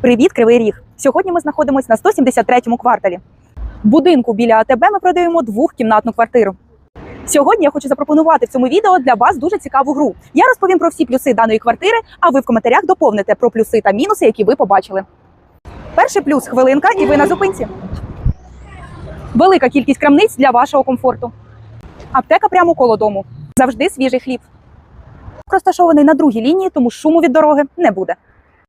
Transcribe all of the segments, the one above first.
Привіт, Кривий Ріг! Сьогодні ми знаходимося на 173-му кварталі. Будинку біля АТБ ми продаємо двохкімнатну квартиру. Сьогодні я хочу запропонувати в цьому відео для вас дуже цікаву гру. Я розповім про всі плюси даної квартири, а ви в коментарях доповните про плюси та мінуси, які ви побачили. Перший плюс хвилинка, і ви на зупинці. Велика кількість крамниць для вашого комфорту. Аптека прямо коло дому. Завжди свіжий хліб. Розташований на другій лінії, тому шуму від дороги не буде.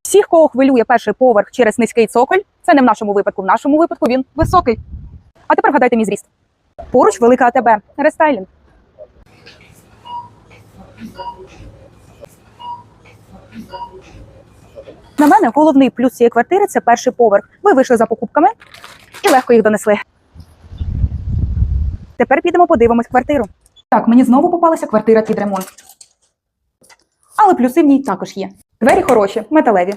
Всіх, кого хвилює перший поверх через низький цоколь, це не в нашому випадку. В нашому випадку він високий. А тепер вгадайте мій зріст. Поруч велика АТБ, рестайлінг. На мене головний плюс цієї квартири це перший поверх. Ви вийшли за покупками і легко їх донесли. Тепер підемо подивимось квартиру. Так, мені знову попалася квартира під ремонт. Але плюси в ній також є. Двері хороші, металеві.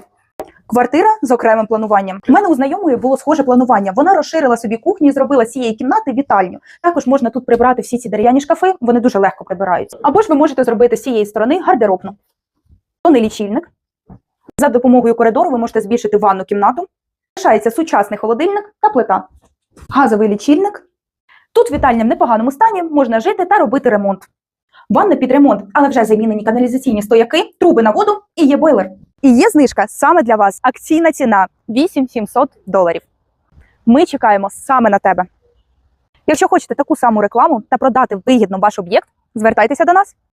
Квартира з окремим плануванням. У мене у знайомої було схоже планування. Вона розширила собі кухню і зробила з цієї кімнати вітальню. Також можна тут прибрати всі ці дерев'яні шкафи, вони дуже легко прибираються. Або ж ви можете зробити з цієї сторони гардеробну. Тонний лічильник. За допомогою коридору ви можете збільшити ванну кімнату. Лишається сучасний холодильник та плита. Газовий лічильник. Тут вітальня в непоганому стані, можна жити та робити ремонт. Ванна під ремонт, але вже замінені каналізаційні стояки, труби на воду і є бойлер. І є знижка саме для вас. Акційна ціна 8700 доларів. Ми чекаємо саме на тебе. Якщо хочете таку саму рекламу та продати вигідно ваш об'єкт, звертайтеся до нас.